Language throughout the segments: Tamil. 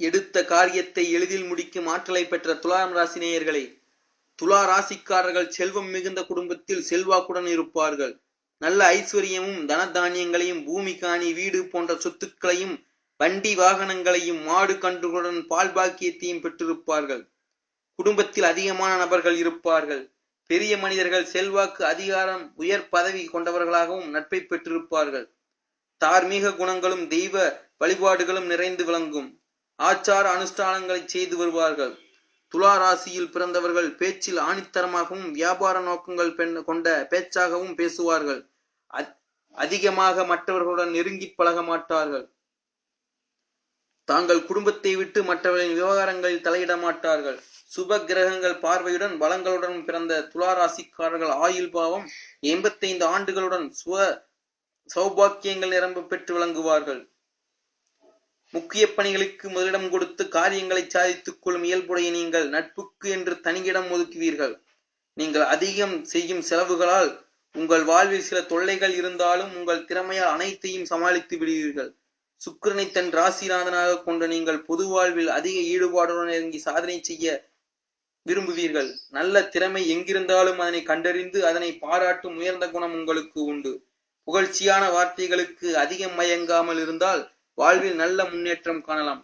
எடுத்த காரியத்தை எளிதில் முடிக்கும் ஆற்றலை பெற்ற துலாம் ராசி நேயர்களே துலா ராசிக்காரர்கள் செல்வம் மிகுந்த குடும்பத்தில் செல்வாக்குடன் இருப்பார்கள். நல்ல ஐஸ்வர்யமும் தனதானியங்களையும் பூமி காணி வீடு போன்ற சொத்துக்களையும் வண்டி வாகனங்களையும் மாடு கன்றுகளுடன் பால் பாக்கியத்தையும் பெற்றிருப்பார்கள். குடும்பத்தில் அதிகமான நபர்கள் இருப்பார்கள். பெரிய மனிதர்கள் செல்வாக்கு அதிகாரம் உயர் பதவி கொண்டவர்களாகவும் நட்பை பெற்றிருப்பார்கள். தார்மீக குணங்களும் தெய்வ வழிபாடுகளும் நிறைந்து விளங்கும். ஆச்சார அனுஷ்டானங்களை செய்து வருவார்கள். துலா ராசியில் பிறந்தவர்கள் பேச்சில் ஆணித்தரமாகவும் வியாபார நோக்கங்கள் பெண் கொண்ட பேச்சாகவும் பேசுவார்கள். அதிகமாக மற்றவர்களுடன் நெருங்கி பழக மாட்டார்கள். தாங்கள் குடும்பத்தை விட்டு மற்றவர்களின் விவகாரங்களில் தலையிட மாட்டார்கள். சுப கிரகங்கள் பார்வையுடன் பலங்களுடன் பிறந்த துலா ராசிக்காரர்கள் ஆயுள் பாவம் எண்பத்தைந்து ஆண்டுகளுடன் சுவ சௌபாக்கியங்கள் நிரம்ப பெற்று விளங்குவார்கள். முக்கிய பணிகளுக்கு முதலிடம் கொடுத்து காரியங்களை சாதித்துக் கொள்ளும் இயல்புடைய நீங்கள் நட்புக்கு என்று தனியிடம் ஒதுக்குவீர்கள். நீங்கள் அதிகம் செய்யும் செலவுகளால் உங்கள் வாழ்வில் சில தொல்லைகள் இருந்தாலும் உங்கள் திறமையால் அனைத்தையும் சமாளித்து விடுவீர்கள். சுக்கிரனை தன் ராசிநாதனாக கொண்ட நீங்கள் பொது வாழ்வில் அதிக ஈடுபாடுடன் இறங்கி சாதனை செய்ய விரும்புவீர்கள். நல்ல திறமை எங்கிருந்தாலும் அதனை கண்டறிந்து அதனை பாராட்டும் உயர்ந்த குணம் உங்களுக்கு உண்டு. புகழ்ச்சியான வார்த்தைகளுக்கு அதிகம் மயங்காமல் இருந்தால் வாழ்வில் நல்ல முன்னேற்றம் காணலாம்.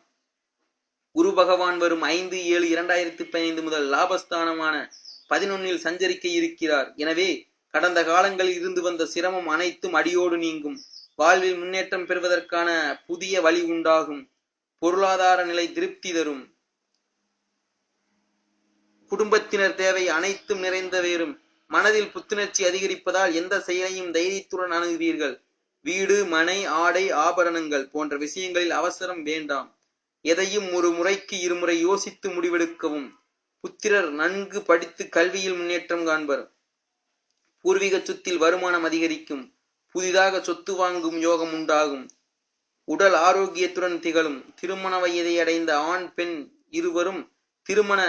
குரு பகவான் வரும் ஐந்து ஏழு இரண்டாயிரத்தி பதினைந்து முதல் லாபஸ்தானமான பதினொன்னில் சஞ்சரிக்க இருக்கிறார். எனவே கடந்த காலங்களில் இருந்து வந்த சிரமம் அனைத்தும் அடியோடு நீங்கும். வாழ்வில் முன்னேற்றம் பெறுவதற்கான புதிய வழி உண்டாகும். பொருளாதார நிலை திருப்தி தரும். குடும்பத்தினர் தேவை அனைத்தும் நிறைந்த வேறும் மனதில் புத்துணர்ச்சி அதிகரிப்பதால் எந்த செயலையும் தைரியத்துடன் அணுகுவீர்கள். வீடு மனை ஆடை ஆபரணங்கள் போன்ற விஷயங்களில் அவசரம் வேண்டாம். எதையும் ஒரு முறைக்கு இருமுறை யோசித்து முடிவெடுக்கவும். புத்திரர் நன்கு படித்து கல்வியில் முன்னேற்றம் காண்பர். பூர்வீக சொத்தில் வருமானம் அதிகரிக்கும். புதிதாக சொத்து வாங்கும் யோகம் உண்டாகும். உடல் ஆரோக்கியத்துடன் திகழும். திருமண வயதை அடைந்த ஆண் பெண் இருவரும் திருமண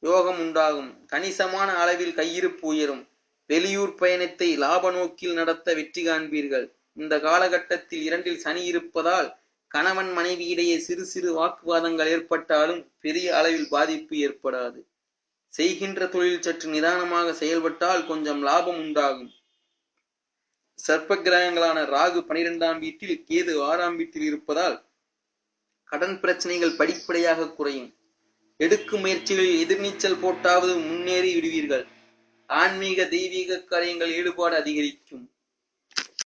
யோகம் உண்டாகும். கணிசமான அளவில் கையிருப்பு உயரும். வெளியூர் பயணத்தை லாப நோக்கில் நடத்த வெற்றி காண்பீர்கள். இந்த காலகட்டத்தில் இரண்டில் சனி இருப்பதால் கணவன் மனைவியிடையே சிறு சிறு வாக்குவாதங்கள் ஏற்பட்டாலும் பெரிய அளவில் பாதிப்பு ஏற்படாது. செய்கின்ற தொழில் சற்று நிதானமாக செயல்பட்டால் கொஞ்சம் லாபம் உண்டாகும். சர்ப்ப கிரகங்களான ராகு பனிரெண்டாம் வீட்டில் கேது ஆறாம் வீட்டில் இருப்பதால் கடன் பிரச்சனைகள் படிப்படியாக குறையும். எடுக்கும் முயற்சிகளில் எதிர்நீச்சல் போட்டாவது முன்னேறி விடுவீர்கள். ஆன்மீக தெய்வீக காரியங்கள் ஈடுபாடு அதிகரிக்கும்.